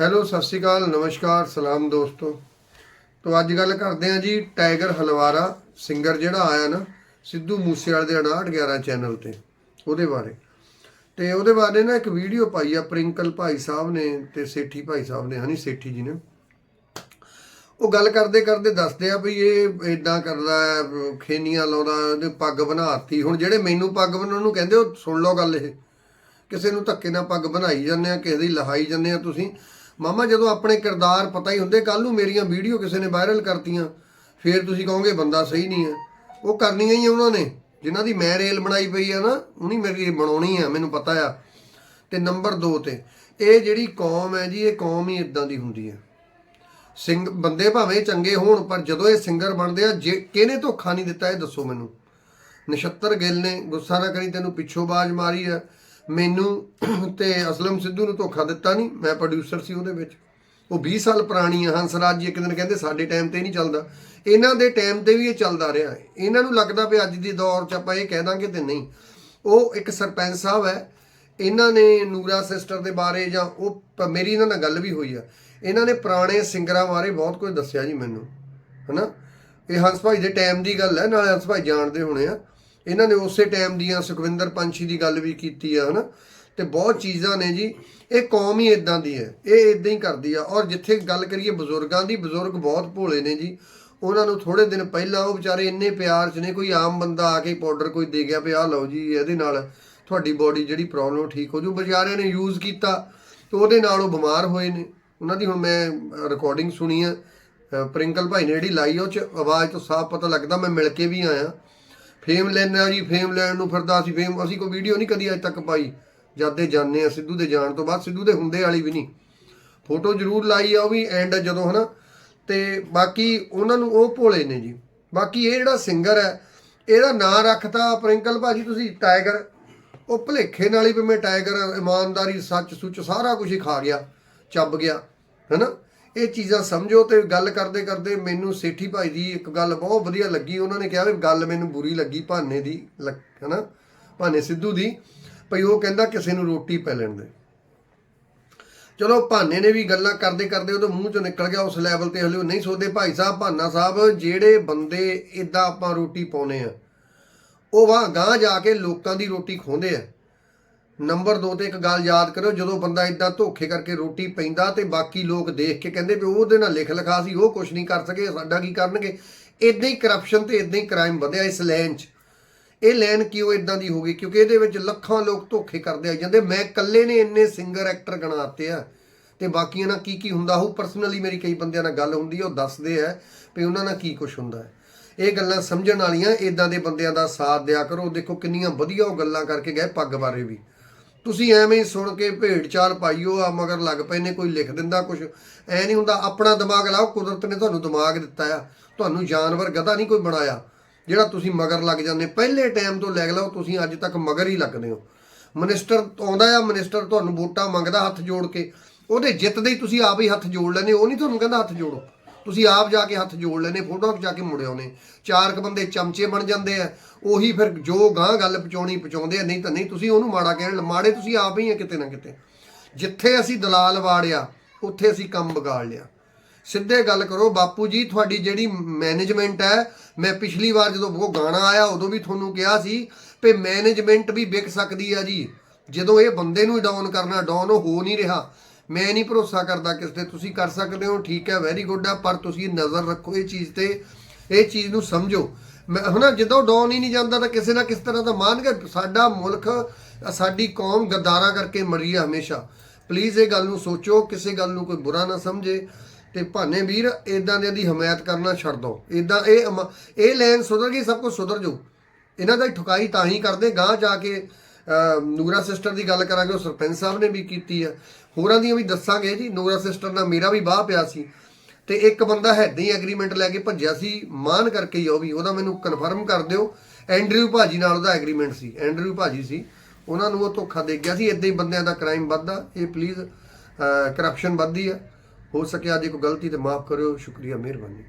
Hello, ਸਤਿ ਸ਼੍ਰੀ ਅਕਾਲ, ਨਮਸਕਾਰ, ਸਲਾਮ ਦੋਸਤੋ। ਤੋਂ ਅੱਜ ਗੱਲ ਕਰਦੇ ਹਾਂ ਜੀ ਟਾਈਗਰ ਹਲਵਾਰਾ ਸਿੰਗਰ ਜਿਹੜਾ ਆਇਆ ਨਾ ਸਿੱਧੂ ਮੂਸੇਵਾਲੇ ਦੇ 6911 ਚੈਨਲ ਤੇ, ਉਹਦੇ ਬਾਰੇ। ਤੇ ਉਹਦੇ ਬਾਰੇ ਨਾ ਇੱਕ ਵੀਡੀਓ ਪਾਈ ਆ ਪ੍ਰਿੰਕਲ ਭਾਈ ਸਾਹਿਬ ਨੇ ਤੇ ਸੇਠੀ ਭਾਈ ਸਾਹਿਬ ਨੇ, ਹਨੀ ਸੇਠੀ ਜੀ ਨੇ। ਉਹ ਗੱਲ ਕਰਦੇ ਕਰਦੇ ਦੱਸਦੇ ਆ ਵੀ ਇਹ ਇਦਾਂ ਕਰਦਾ ਹੈ, ਖੇਨੀਆਂ ਲਾਉਂਦਾ, ਉਹਦੇ ਪੱਗ ਬਣਾਤੀ। ਹੁਣ ਜਿਹੜੇ ਮੈਨੂੰ ਪੱਗ ਬਣਾਉਣ ਨੂੰ ਕਹਿੰਦੇ, ਉਹ ਸੁਣ ਲਓ ਗੱਲ ਇਹ। ਕਿਸੇ ਨੂੰ ਧੱਕੇ ਨਾਲ ਪੱਗ ਬਣਾਈ ਜਾਂਦੇ ਆ, ਕਿਸੇ ਦੀ ਲਹਾਈ ਜਾਂਦੇ ਆ ਤੁਸੀਂ। ਮਾਮਾ, ਜਦੋਂ ਆਪਣੇ ਕਿਰਦਾਰ ਪਤਾ ਹੀ ਹੁੰਦੇ ਕੱਲ ਨੂੰ ਮੇਰੀਆਂ ਵੀਡੀਓ ਕਿਸੇ ਨੇ ਵਾਇਰਲ ਕਰਤੀਆਂ, ਫੇਰ ਤੁਸੀਂ ਕਹੋਗੇ ਬੰਦਾ ਸਹੀ ਨਹੀਂ ਹੈ। ਉਹ ਕਰਨੀਆਂ ਹੀ ਉਹਨਾਂ ਨੇ, ਜਿਨ੍ਹਾਂ ਦੀ ਮੈਂ ਰੇਲ ਬਣਾਈ ਪਈ ਆ ਨਾ, ਉਹਨੀ ਮੇਰੀ ਬਣਾਉਣੀ ਆ, ਮੈਨੂੰ ਪਤਾ ਆ। ਤੇ ਨੰਬਰ 2 ਤੇ, ਇਹ ਜਿਹੜੀ ਕੌਮ ਹੈ ਜੀ, ਇਹ ਕੌਮ ਹੀ ਇਦਾਂ ਦੀ ਹੁੰਦੀ ਹੈ। ਸਿੰਘ ਬੰਦੇ ਭਾਵੇਂ ਚੰਗੇ ਹੋਣ, ਪਰ ਜਦੋਂ ਇਹ ਸਿੰਗਰ ਬਣਦੇ ਆ, ਜੇ ਕਿਹਨੇ ਧੋਖਾ ਨਹੀਂ ਦਿੱਤਾ, ਇਹ ਦੱਸੋ ਮੈਨੂੰ। ਨਛੱਤਰ ਗਿੱਲ ਨੇ ਗੁੱਸਾ ਨਾ ਕਰੀ, ਤੈਨੂੰ ਪਿੱਛੋਂ ਬਾਜ਼ ਮਾਰੀ ਆ। ਮੈਨੂੰ ਤੇ ਅਸਲਮ ਸਿੱਧੂ ਨੂੰ ਧੋਖਾ ਦਿੱਤਾ ਨਹੀਂ, ਮੈਂ ਪ੍ਰੋਡਿਊਸਰ ਸੀ ਉਹਦੇ ਵਿੱਚ। ਉਹ 20 ਸਾਲ ਪੁਰਾਣੀ ਆ ਹੰਸਰਾਜ ਜੀ ਇੱਕ ਦਿਨ ਕਹਿੰਦੇ ਸਾਡੇ ਟਾਈਮ ਤੇ ਨਹੀਂ ਚੱਲਦਾ। ਇਹਨਾਂ ਦੇ ਟਾਈਮ ਤੇ ਵੀ ਇਹ ਚੱਲਦਾ ਰਿਹਾ ਹੈ। ਇਹਨਾਂ ਨੂੰ ਲੱਗਦਾ ਵੀ ਅੱਜ ਦੀ ਦੌਰ 'ਚ ਆਪਾਂ ਇਹ ਕਹਿ ਦਾਂਗੇ ਤੇ ਨਹੀਂ। ਉਹ ਇੱਕ ਸਰਪੰਚ ਸਾਹਿਬ ਹੈ। ਇਹਨਾਂ ਨੇ ਨੂਰਾ ਸਿਸਟਰ ਦੇ ਬਾਰੇ ਜਾਂ ਉਹ ਮੇਰੀ ਇਹਨਾਂ ਨਾਲ ਗੱਲ ਵੀ ਹੋਈ ਆ। ਇਹਨਾਂ ਨੇ ਪੁਰਾਣੇ ਸਿੰਗਰਾਂ ਬਾਰੇ ਬਹੁਤ ਕੁਝ ਦੱਸਿਆ ਜੀ ਮੈਨੂੰ। ਹਨਾ? ਇਹ ਹੰਸ ਭਾਈ ਦੇ ਟਾਈਮ ਦੀ ਗੱਲ ਹੈ, ਨਾਲੇ ਹੰਸ ਭਾਈ ਜਾਣਦੇ ਹੋਣੇ ਆ। ਇਹਨਾਂ ਨੇ ਉਸੇ ਟਾਈਮ ਦੀਆਂ ਸੁਖਵਿੰਦਰ ਪੰਛੀ ਦੀ ਗੱਲ ਵੀ ਕੀਤੀ ਆ, ਹਨਾ? ਤੇ ਬਹੁਤ ਚੀਜ਼ਾਂ ਨੇ ਜੀ। ਇਹ ਕੌਮ ਹੀ ਇਦਾਂ ਦੀ ਹੈ। ਇਹ ਇਦਾਂ ਹੀ ਕਰਦੀ ਆ। ਔਰ ਜਿੱਥੇ ਗੱਲ ਕਰੀਏ ਬਜ਼ੁਰਗਾਂ ਦੀ, ਬਜ਼ੁਰਗ ਬਹੁਤ ਭੋਲੇ ਨੇ ਜੀ। ਉਹਨਾਂ ਨੂੰ ਥੋੜੇ ਦਿਨ ਪਹਿਲਾਂ ਉਹ ਵਿਚਾਰੇ ਇੰਨੇ ਪਿਆਰ 'ਚ ਨੇ, ਕੋਈ ਆਮ ਬੰਦਾ ਆ ਕੇ ਪਾਊਡਰ ਕੋਈ ਦੇ ਗਿਆ ਵੀ ਆਹ ਲਓ ਜੀ, ਇਹਦੇ ਨਾਲ ਤੁਹਾਡੀ ਬਾਡੀ ਜਿਹੜੀ ਪ੍ਰੋਬਲਮ ਠੀਕ ਹੋ ਜੂ। ਵਿਚਾਰਿਆਂ ਨੇ ਯੂਜ਼ ਕੀਤਾ ਤੇ ਉਹਦੇ ਨਾਲ ਉਹ ਬਿਮਾਰ ਹੋਏ ਨੇ। ਉਹਨਾਂ ਦੀ ਹੁਣ ਮੈਂ ਰਿਕਾਰਡਿੰਗ ਸੁਣੀ ਆ। ਪ੍ਰਿੰਕਲ ਭਾਈ ਨੇ ਜਿਹੜੀ ਲਾਈ ਉਹ ਚ ਆਵਾਜ਼ ਤੋਂ ਸਾਫ਼ ਪਤਾ ਲੱਗਦਾ ਮੈਂ ਮਿਲ ਕੇ ਵੀ ਆਇਆ। ਫੇਮ ਲੈਣਾ ਜੀ, ਫੇਮ ਲੈਣ ਨੂੰ ਫਿਰਦਾ ਸੀ ਫੇਮ ਅਸੀਂ ਕੋਈ ਵੀਡੀਓ ਨਹੀਂ ਕਦੀ ਅਜੇ ਤੱਕ ਪਾਈ। ਜਦ ਦੇ ਜਾਣੇ ਆ ਸਿੱਧੂ ਦੇ ਜਾਣ ਤੋਂ ਬਾਅਦ, ਸਿੱਧੂ ਦੇ ਹੁੰਦੇ ਵਾਲੀ ਵੀ ਨਹੀਂ। ਫੋਟੋ ਜ਼ਰੂਰ ਲਾਈ ਆ ਉਹ ਵੀ ਐਂਡ ਜਦੋਂ, ਹਨਾ? ਤੇ ਬਾਕੀ ਉਹਨਾਂ ਨੂੰ ਉਹ ਭੋਲੇ ਨੇ ਜੀ। ਬਾਕੀ ਇਹ ਜਿਹੜਾ ਸਿੰਗਰ ਹੈ, ਇਹਦਾ ਨਾਂ ਰੱਖਤਾ ਪ੍ਰਿੰਕਲ ਭਾਜੀ ਤੁਸੀਂ ਟਾਈਗਰ ਉਹ ਭਲੇਖੇ ਨਾਲ ਹੀ ਵੀ ਮੈਂ ਟਾਈਗਰ ਇਮਾਨਦਾਰੀ ਸੱਚ ਸੁੱਚ ਸਾਰਾ ਕੁਝ ਹੀ ਖਾ ਗਿਆ, ਚੱਬ ਗਿਆ, ਹੈਨਾ? ਇਹ ਚੀਜ਼ਾਂ ਸਮਝੋ ਤੇ ਗੱਲ ਕਰਦੇ ਕਰਦੇ ਮੈਨੂੰ ਸੇਠੀ ਭਾਈ ਦੀ ਇੱਕ ਗੱਲ ਬਹੁਤ ਵਧੀਆ ਲੱਗੀ। ਉਹਨਾਂ ਨੇ ਕਿਹਾ ਵੀ ਗੱਲ ਮੈਨੂੰ ਬੁਰੀ ਲੱਗੀ ਭਾਨੇ ਦੀ, ਲੱਗ- ਹੈਨਾ? ਭਾਨੇ ਸਿੱਧੂ ਦੀ, ਭਈ ਉਹ ਕਹਿੰਦਾ ਕਿਸੇ ਨੂੰ ਰੋਟੀ ਪੈ ਲੈਣ ਦੇ। ਚਲੋ ਭਾਨੇ ਨੇ ਵੀ ਗੱਲਾਂ ਕਰਦੇ ਕਰਦੇ ਉਹਦੇ ਮੂੰਹ ਚੋਂ ਨਿਕਲ ਗਿਆ ਉਸ ਲੈਵਲ ਤੇ, ਹਲੇ ਉਹ ਨਹੀਂ ਸੋਚਦੇ। ਭਾਈ ਸਾਹਿਬ, ਭਾਨਾ ਸਾਹਿਬ, ਜਿਹੜੇ ਬੰਦੇ ਇਦਾਂ ਆਪਾਂ ਰੋਟੀ ਪਾਉਨੇ ਆ, ਉਹ ਵਾ ਗਾਂ ਜਾ ਕੇ ਲੋਕਾਂ ਦੀ ਰੋਟੀ ਖੋਹਦੇ ਆ। ਨੰਬਰ 2 ਤੇ ਇੱਕ ਗੱਲ ਯਾਦ ਕਰੋ ਜਦੋਂ ਬੰਦਾ ਇਦਾਂ ਧੋਖੇ ਕਰਕੇ ਰੋਟੀ ਪੈਂਦਾ ਤੇ ਬਾਕੀ ਲੋਕ ਦੇਖ ਕੇ ਕਹਿੰਦੇ ਵੀ ਉਹਦੇ ਨਾਲ ਲਿਖ ਲਿਖਾ ਸੀ, ਉਹ ਕੁਝ ਨਹੀਂ ਕਰ ਸਕੇ, ਸਾਡਾ ਕੀ ਕਰਨਗੇ? ਇਦਾਂ ਹੀ ਕਰਪਸ਼ਨ ਤੇ ਇਦਾਂ ਹੀ ਕ੍ਰਾਈਮ ਵਧਿਆ ਇਸ ਲਾਈਨ 'ਚ। ਇਹ ਲਾਈਨ ਕਿਉਂ ਇਦਾਂ ਦੀ ਹੋ ਗਈ? ਕਿਉਂਕਿ ਇਹਦੇ ਵਿੱਚ ਲੱਖਾਂ ਲੋਕ ਧੋਖੇ ਕਰਦੇ ਆ ਜਾਂਦੇ। ਮੈਂ ਇਕੱਲੇ ਨੇ ਇੰਨੇ ਸਿੰਗਰ ਐਕਟਰ ਗਣਾਤੇ ਆ। ਤੇ ਬਾਕੀਆਂ ਨਾਲ ਕੀ ਕੀ ਹੁੰਦਾ? ਉਹ ਪਰਸਨਲੀ ਮੇਰੀ ਕਈ ਬੰਦਿਆਂ ਨਾਲ ਗੱਲ ਹੁੰਦੀ ਆ, ਉਹ ਦੱਸਦੇ ਆ ਵੀ ਉਹਨਾਂ ਨਾਲ ਕੀ ਕੁਝ ਹੁੰਦਾ ਹੈ। ਇਹ ਗੱਲਾਂ ਸਮਝਣ ਵਾਲੀਆਂ ਇਦਾਂ ਦੇ ਬੰਦਿਆਂ ਦਾ ਸਾਥ ਦਿਆ ਕਰੋ। ਦੇਖੋ ਕਿੰਨੀਆਂ ਵਧੀਆ ਉਹ ਗੱਲਾਂ ਕਰਕੇ ਗਏ ਪੱਗ ਬਾਰੇ ਵੀ। ਤੁਸੀਂ ਐਵੇਂ ਹੀ ਸੁਣ ਕੇ ਭੇਡ ਚਾਲ ਪਾਈਓ ਆ, ਮਗਰ ਲੱਗ ਪਏ ਨੇ ਕੋਈ ਲਿਖ ਦਿੰਦਾ ਕੁਝ ਐ ਨਹੀਂ ਹੁੰਦਾ, ਆਪਣਾ ਦਿਮਾਗ ਲਾਓ, ਕੁਦਰਤ ਨੇ ਤੁਹਾਨੂੰ ਦਿਮਾਗ ਦਿੱਤਾ ਆ। ਤੁਹਾਨੂੰ ਜਾਨਵਰ ਗਧਾ ਨਹੀਂ ਕੋਈ ਬਣਾਇਆ। ਜਿਹੜਾ ਤੁਸੀਂ ਮਗਰ ਲੱਗ ਜਾਂਦੇ, ਪਹਿਲੇ ਟਾਈਮ ਤੋਂ ਲੈ ਲਓ, ਤੁਸੀਂ ਅੱਜ ਤੱਕ ਮਗਰ ਹੀ ਲੱਗਦੇ ਹੋ। ਮਿਨਿਸਟਰ ਆਉਂਦਾ ਆ, ਮਿਨਿਸਟਰ ਤੁਹਾਨੂੰ ਵੋਟਾਂ ਮੰਗਦਾ ਹੱਥ ਜੋੜ ਕੇ। ਉਹਦੇ ਜਿੱਤਦੇ ਹੀ ਤੁਸੀਂ ਆਪ ਹੀ ਹੱਥ ਜੋੜ ਲੈਂਦੇ ਉਹ ਨਹੀਂ ਤੁਹਾਨੂੰ ਕਹਿੰਦਾ ਹੱਥ ਜੋੜੋ। ਤੁਸੀਂ ਆਪ ਜਾ ਕੇ ਹੱਥ ਜੋੜ ਲੈਨੇ ਫੋਟੋਆਂ ਖਿਚਾ ਕੇ ਮੁੜੇ ਆਉਨੇ ਚਾਰ ਕ ਬੰਦੇ ਚਮਚੇ ਬਣ ਜਾਂਦੇ ਆ। ਉਹੀ ਫਿਰ ਜੋ ਗਾਂ ਗੱਲ ਪਹੁੰਚਾਉਣੀ ਪਹੁੰਚਾਉਂਦੇ ਆ, ਨਹੀਂ ਤਾਂ ਨਹੀਂ, ਤੁਸੀਂ ਉਹਨੂੰ ਮਾੜਾ ਕਹਿਣ ਮਾੜੇ ਤੁਸੀਂ ਆਪ ਹੀ ਆ ਕਿਤੇ ਨਾ ਕਿਤੇ। ਜਿੱਥੇ ਅਸੀਂ ਦਲਾਲ ਵਾੜਿਆ, ਉੱਥੇ ਅਸੀਂ ਕੰਮ ਵਿਗਾੜ ਲਿਆ। ਸਿੱਧੇ ਗੱਲ ਕਰੋ, ਬਾਪੂ ਜੀ, ਤੁਹਾਡੀ ਜਿਹੜੀ ਮੈਨੇਜਮੈਂਟ ਹੈ, ਮੈਂ ਪਿਛਲੀ ਵਾਰ ਜਦੋਂ ਉਹ ਗਾਣਾ ਆਇਆ, ਉਦੋਂ ਵੀ ਤੁਹਾਨੂੰ ਕਿਹਾ ਸੀ ਕਿ ਮੈਨੇਜਮੈਂਟ ਵੀ ਵਿਕ ਸਕਦੀ ਆ ਜੀ। ਜਦੋਂ ਇਹ ਬੰਦੇ ਨੂੰ ਡਾਊਨ ਕਰਨਾ ਡਾਊਨ ਉਹ ਹੋ ਨਹੀਂ ਰਿਹਾ। ਮੈਂ ਨਹੀਂ ਭਰੋਸਾ ਕਰਦਾ ਕਿਸ ਤੇ ਤੁਸੀਂ ਕਰ ਸਕਦੇ ਹੋ, ਠੀਕ ਹੈ ਵੈਰੀ ਗੁੱਡ ਆ ਪਰ ਤੁਸੀਂ ਨਜ਼ਰ ਰੱਖੋ ਇਹ ਚੀਜ਼ ਤੇ, ਇਹ ਚੀਜ਼ ਨੂੰ ਸਮਝੋ। ਮੈਂ ਹਨਾ, ਜਦੋਂ ਡਾਊਨ ਹੀ ਨਹੀਂ ਜਾਂਦਾ ਤਾਂ ਕਿਸੇ ਨਾ ਕਿਸ ਤਰ੍ਹਾਂ ਦਾ ਮਾਨ ਕੇ ਸਾਡਾ ਮੁਲਕ, ਸਾਡੀ ਕੌਮ ਗਦਾਰਾਂ ਕਰਕੇ ਮਰੀ ਆ ਹਮੇਸ਼ਾ। ਪਲੀਜ਼ ਇਹ ਗੱਲ ਨੂੰ ਸੋਚੋ, ਕਿਸੇ ਗੱਲ ਨੂੰ ਕੋਈ ਬੁਰਾ ਨਾ ਸਮਝੇ। ਤੇ ਭਾਨੇ ਵੀਰ ਇਦਾਂ ਦੇ ਦੀ ਹਮਾਇਤ ਕਰਨਾ ਛੱਡ ਦੋ। ਇਦਾਂ ਇਹ ਅਮ- ਇਹ ਲਾਈਨ ਸੁਧਰ ਗਈ, ਸਭ ਕੁਝ ਸੁਧਰ ਜਾਊ। ਇਹਨਾਂ ਦਾ ਠੁਕਾਈ ਤਾਂ ਹੀ ਕਰਦੇ ਗਾਂ ਜਾ ਕੇ ਨੂਰਾ ਸਿਸਟਰ ਦੀ ਗੱਲ ਕਰਾਂਗੇ, ਉਹ ਸਰਪੰਚ ਸਾਹਿਬ ਨੇ ਵੀ ਕੀਤੀ ਆ। ਹੋਰਾਂ ਦੀਆਂ ਵੀ ਦੱਸਾਂਗੇ ਜੀ, ਨੂਰਾ ਸਿਸਟਰ ਨਾਲ ਮੇਰਾ ਵੀ ਬਾਹ ਪਿਆ ਸੀ। ਤੇ ਇੱਕ ਬੰਦਾ ਹੈਦਾਂ ਹੀ ਐਗਰੀਮੈਂਟ ਲੈ ਕੇ ਭੱਜਿਆ ਸੀ, ਮਾਨ ਕਰਕੇ ਹੀ ਉਹ ਵੀ, ਉਹਦਾ ਮੈਨੂੰ ਕਨਫਰਮ ਕਰ ਦਿਓ। ਐਂਡਰਿਊ ਭਾਜੀ ਨਾਲ ਉਹਦਾ ਐਗਰੀਮੈਂਟ ਸੀ, ਐਂਡਰਿਊ ਭਾਜੀ ਸੀ। ਉਹਨਾਂ ਨੂੰ ਉਹ ਧੋਖਾ ਦੇ ਗਿਆ ਸੀ ਇਦਾਂ ਹੀ ਬੰਦਿਆਂ ਦਾ ਕ੍ਰਾਈਮ ਵੱਧਦਾ, ਇਹ ਪਲੀਜ਼ ਕਰਪਸ਼ਨ ਵੱਧਦੀ ਆ। ਹੋ ਸਕਿਆ ਜੇ ਕੋਈ ਗਲਤੀ ਤੇ ਮਾਫ ਕਰਿਓ, ਸ਼ੁਕਰੀਆ, ਮਿਹਰਬਾਨੀ।